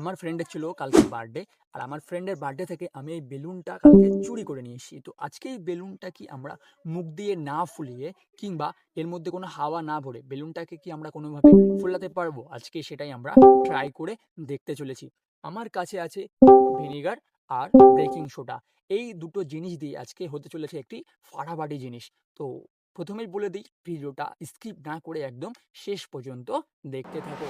আমার ফ্রেন্ডের ছিল কালকে বার্থডে আর আমার ফ্রেন্ডের বার্থডে থেকে আমি এই বেলুনটা কালকে চুরি করে নিয়ে এসেছি। তো আজকে এই বেলুনটা কি আমরা মুখ দিয়ে না ফুলিয়ে কিংবা এর মধ্যে কোনো হাওয়া না ভরে বেলুনটাকে কি আমরা কোনোভাবে ফুলাতে পারব? আজকে সেটাই আমরা ট্রাই করে দেখতে চলেছি। আমার কাছে আছে ভিনিগার আর বেকিং সোডা এই দুটো জিনিস দিয়ে আজকে হতে চলেছে একটি ফাটাফাটি জিনিস। তো প্রথমেই বলে দিই, ভিডিওটা স্কিপ না করে একদম শেষ পর্যন্ত দেখতে থাকো।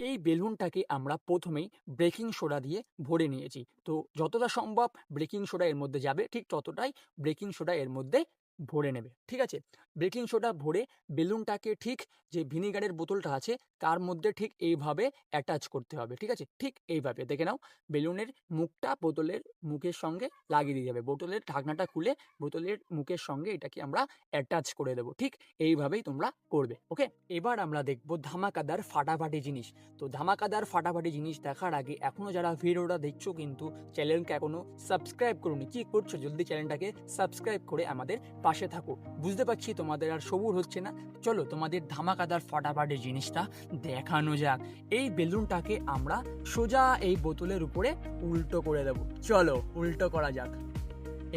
এই বেলুনটাকে আমরা প্রথমেই ব্রেকিং সোডা দিয়ে ভরে নিয়েছি। তো যতটা সম্ভব ব্রেকিং সোডা এর মধ্যে যাবে, ঠিক ততটাই ব্রেকিং সোডা এর মধ্যে ভরে নেবে, ঠিক আছে? বেকিং সোডা ভরে বেলুনটাকে ঠিক যে ভিনিগারের বোতলটা আছে, তার মধ্যে ঠিক এইভাবে অ্যাটাচ করতে হবে, ঠিক আছে? ঠিক এইভাবে, দেখে নাও, বেলুনের মুখটা বোতলের মুখের সঙ্গে লাগিয়ে দিয়ে যাবে, বোতলের ঢাকনাটা খুলে বোতলের মুখের সঙ্গে এটাকে আমরা অ্যাটাচ করে দেবো, ঠিক এইভাবেই তোমরা করবে ওকে এবার আমরা দেখব ধামাকাদার ফাটাফাটি জিনিস, তো ধামাকাদার ফাটাফাটি জিনিস দেখার আগে এখনও যারা ভিডিওটা দেখছ কিন্তু চ্যানেলকে এখনও সাবস্ক্রাইব করুনি, কি করছ? জলদি চ্যানেলটাকে সাবস্ক্রাইব করে আমাদের পাশে থাকো। বুঝতে পারছি তোমাদের আর সবুর হচ্ছে না। চলো তোমাদের ধামাকাদার ফাটাফাটি জিনিসটা দেখানো যাক। এই বেলুনটাকে আমরা সোজা এই বোতলের উপরে উল্টো করে দেব। চলো উল্টো করা যাক।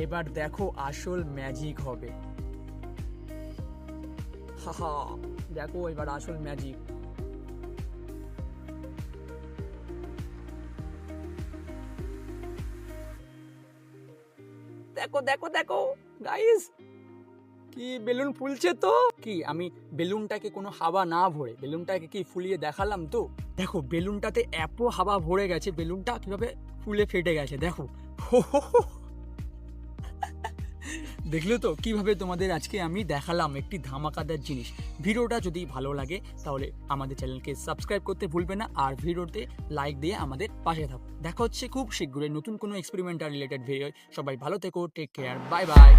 এবার দেখো আসল ম্যাজিক হবে। দেখো এবার আসল ম্যাজিক দেখো দেখো দেখো গাইস কি বেলুন ফুলছে তো? কি, আমি বেলুনটাকে কোনো হাওয়া না ভরে, বেলুনটাকে কি ফুলিয়ে দেখালাম তো? দেখো, বেলুনটাতে এত হাওয়া ভরে গেছে, বেলুনটা কীভাবে ফুলে ফেটে গেছে, দেখো। দেখলে তো, কীভাবে তোমাদের আজকে আমি দেখালাম একটি ধামাকাদার জিনিস। ভিডিওটা যদি ভালো লাগে, তাহলে আমাদের চ্যানেলকে সাবস্ক্রাইব করতে ভুলবে না, আর ভিডিওতে লাইক দিয়ে আমাদের পাশে থাকো। দেখা হচ্ছে খুব শীঘ্রই নতুন কোনো এক্সপেরিমেন্টাল রিলেটেড ভিডিও সবাই ভালো থেকো টেক কেয়ার বাই বাই